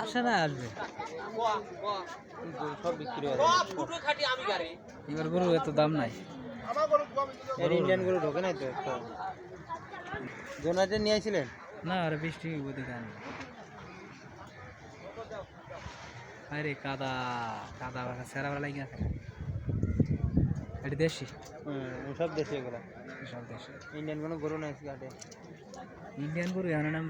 আসে না আসবে। সব বিক্রি এবার গরু এত দাম নাই। এর ইন্ডিয়ান গরু ঢোকে নাই তো একটা। জোনাতে নিয়ে আসছিলেন না আরে বৃষ্টি আরে কাদা কাদা সেরা বেলা লাগিয়ে আছে। এটি দেশি? সব দেশে এগুলো। সব দেশি। ইন্ডিয়ান কোনো গরু নাই ঘাটে ইন্ডিয়ান গরু এমন নাম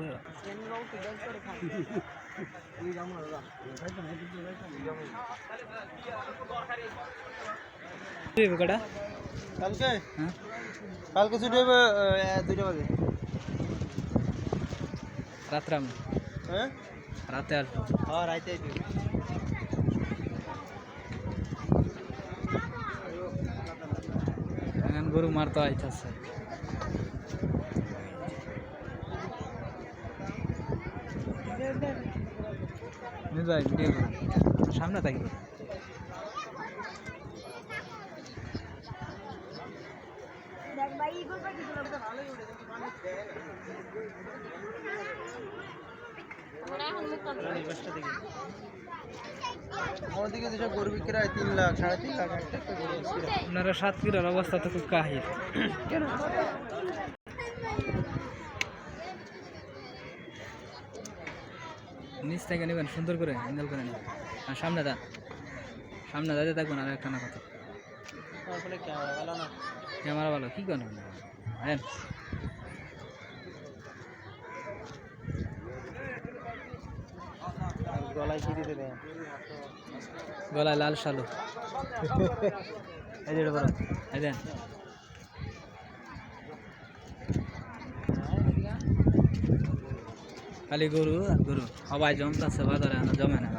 কটা কালকে? হ্যাঁ? কালকে ছুটি হবে দুইটা বাজে। রাত্রে হ্যাঁ? রাতে আসব। হ্যাঁ আইতে এখন গরু মারতে আইতাছে ভাই ভিডিও সামনে থাকি নির্বাচটা দেখি আমাদের দিকে যেসব গরু বিক্রি হয় তিন লাখ সাড়ে তিন লাখ একটা একটা গরু বিক্রি হয়। আপনারা অবস্থা তো খুব কাহিল। নিচ থেকে নেবেন সুন্দর করে হ্যান্ডেল করে নেবেন। আর সামনে দান সামনে দাঁড়িয়ে থাকবেন আর একটা না কথা ক্যামেরা ভালো না? ক্যামেরা ভালো কী করেন হ্যাঁ আর গলায় দিতে দেয়? গলায় লাল শালু। এই যে এটা এই দেন। খালি গরু আর গরু। সবাই জমতাছে বাজারে জমে না।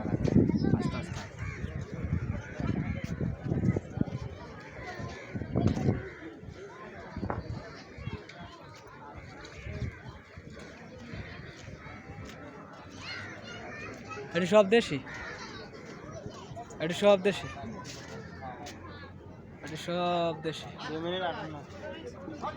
এটি সব দেশি? এটি সব দেশি? এটি সব দেশি। দুই মিনিট আটান্ন দেই মন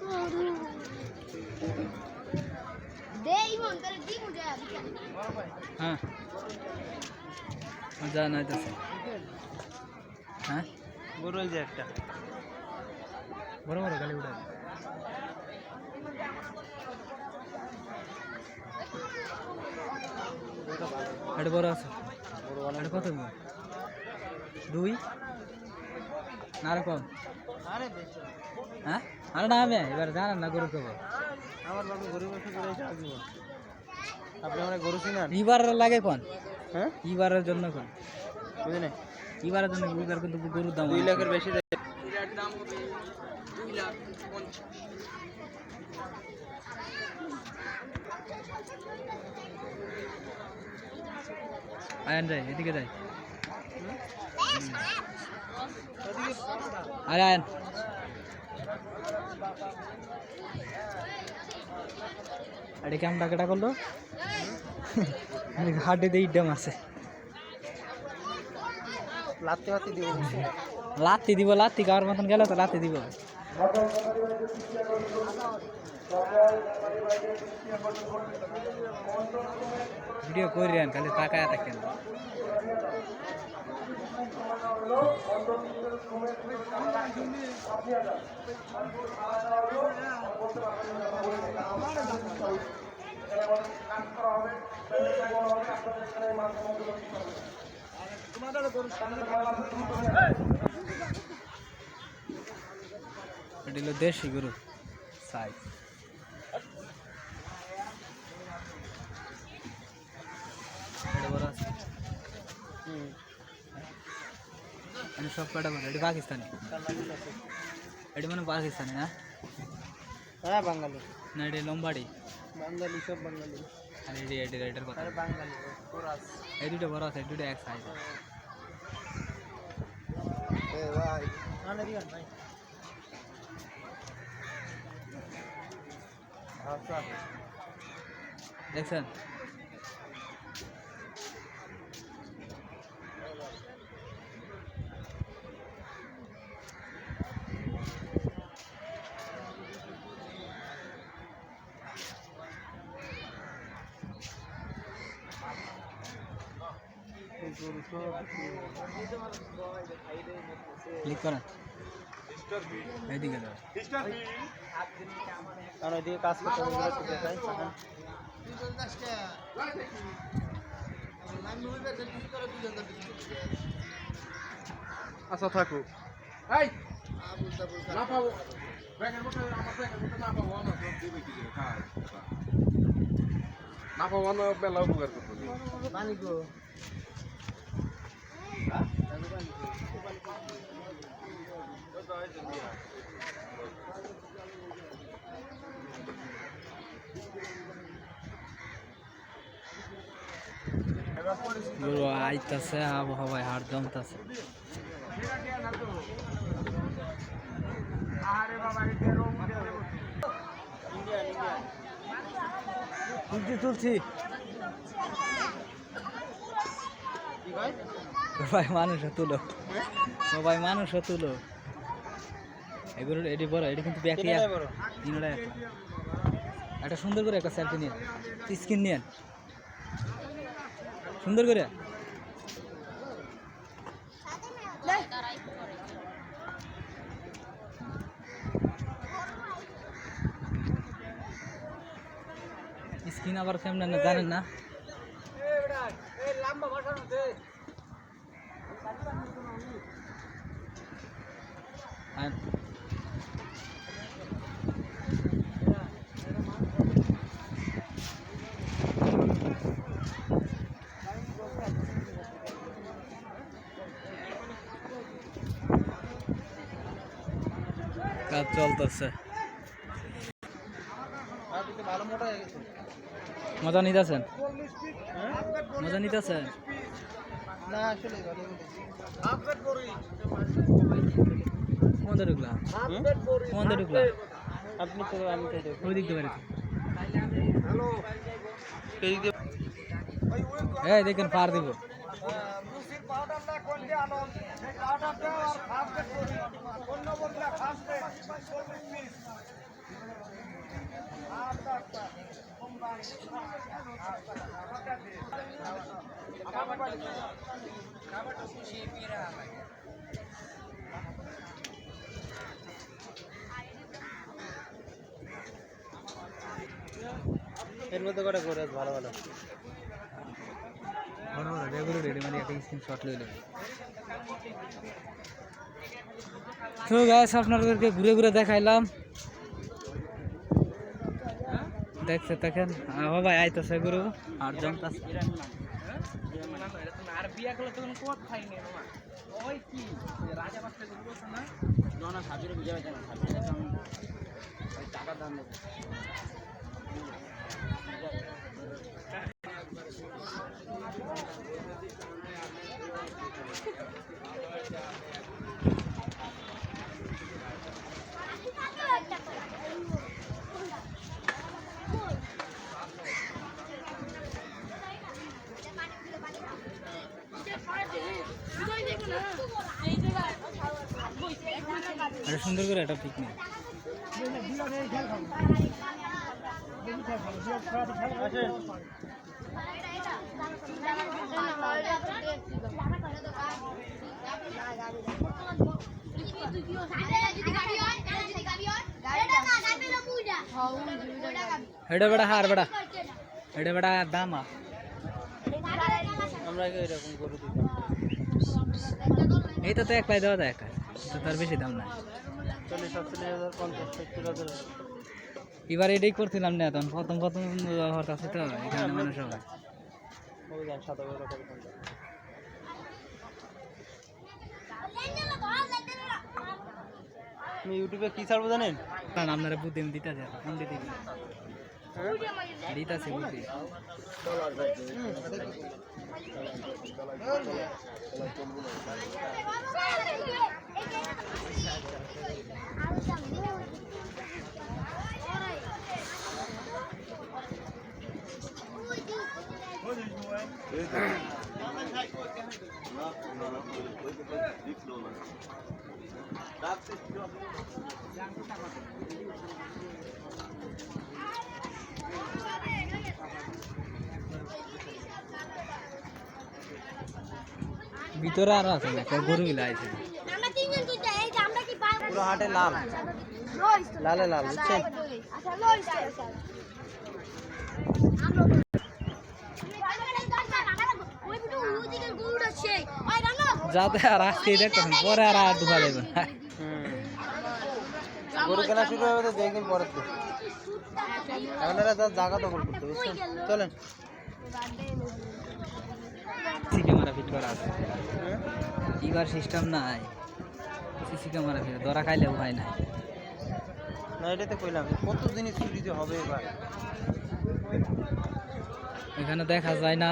তোর দি মুজে হ্যাঁ। যা হ্যাঁ? গরু যে একটা। বড় বড় গালি উঠে এটা বড় আছে। এটা কত দুই? না আর কম। আরে হ্যাঁ? আরে না আমি এবার জানেন না গরু খবর। আমার বাবু গরু বসে করে এসে আসব। আপনি আমার গরু চিনান? ইবার লাগে কোন? হ্যাঁ? ইবারের জন্য কোন? মানে বুঝলেন ইবারের জন্য ইবার কিন্তু গরুর দাম লাখের বেশি দেয় আয়ন যাই এদিকে যাই। আরে আয়ন। আরে কেমন টাকাটা করল? হাটে দিয়ে ইড্ডা আছে লাত্তি দিব। লাত্তি দিব লাত্তি খাওয়ার মতন গেলে তো লাত্তি দিব। ভিডিও করি আন খালি তাকায় থাকেন। এটা হলো দেশি গুরু সাইজ। মানে সব কটা বড় এটা পাকিস্তানি? এটা মানে পাকিস্তানি না? হ্যাঁ বাঙালি। না এটা লম্বাড়ি। বাঙালি সব বাঙালি। আর এটি এটি এটার কথা। বাঙালি এই দুটো বড় আছে দুটো এক সাইজ ভাই ভাই। আচ্ছা। দেখছেন? ক্লিক করেন। এইদিকে দাও আর ওইদিকে কাজ করতে আচ্ছা থাকুক এই! না পাবো। ব্যাগের মধ্যে আমার ব্যাগের মধ্যে না পাবো আমার সব দিবে কি করে খাই না পাবো না বেলা উপকার করব। পানি গো। গরু আইতাছে আবহাওয়ায় হাড় জমতাছে ইন্ডিয়ান ইন্ডিয়ান তুলছি তুলছি। কি ভাই? সবাই মানুষও তুলো সবাই মানুষও তুলো এগুলো এটি বড় এটি কিন্তু ব্যাকি একটা সুন্দর করে একটা সেলফি নিয়ে স্ক্রিন নিয়ে সুন্দর করে স্ক্রিন আবার কেমন না জানেন না আর কাজ চলতেছে। হয়ে মজা নিতেছেন? মজা নিতেছেন? না আসলে কোনটা ঢুকলা কোনটা ঢুকলা আপনি তো আমি তো দেখো। ওই দিক দিয়ে বাড়িতে। এই যে এই দেখেন পার দিব এর মধ্যে করে করে ভালো ভালো। বড় বড় রেগুলো রেডি মানে একটা স্ক্রিনশট লইলে। তো গাইস আপনাদেরকে ঘুরে ঘুরে দেখাইলাম। দেখছে দেখেন। ভাই আইতেছে গুরু। আর জমতাছে আর বিয়া করলে তখন কোট খাইনি ওই কি রাজা বাচ্চা গুলো না না না সাবিরে বুঝা না সাবিরে টাকা দাম দেবে এটা সুন্দর করে একটা পিক নিয়ে এটা বেটা হার বেটা এটা বেটা দাম আ আমরা এরকম করে দিই এইটা তো এক পাই দেওয়া যায় একা তো তার বেশি দাম নাই চল্লিশ সাতচল্লিশ হাজার পঞ্চাশ সত্তর হাজার এবার এটাই করছিলাম না তখন প্রথম প্রথম ব্যবহার আছে তো এখানে মানুষ সবাই ইউটিউবে কি ছাড়বো জানেন? কারণ আপনারা বুদ্ধি আমি দিতেছে ফোন দিতে দিতেছে বুদ্ধি। ভিতরে আরও আছে না গরু মিলা আছে। আমরা তিনজন তুই এই যে আমরা কি পারব? পুরো হাটে লাল। লালে লাল বুঝছেন আচ্ছা লইস আচ্ছা ওই বিটু ওদিকে গরুটা সেই ওই রানো যাতে আর দেখতেছেন পরে আর আর ঢুকা যাবে না। গরু কেনা শুরু হবে তো দেখদিন পরের দিন। এখন এরা যা জায়গা দখল করতে বুঝছেন? চলেন। সিসি ক্যামেরা ফিট করা আছে। এবার সিস্টেম নাই। সিসি ক্যামেরা ফিট ধরা খাইলে ভয় নাই। না এটাতে কইলাম কত জিনিস চুরি হবে এবার? এখানে দেখা যায় না।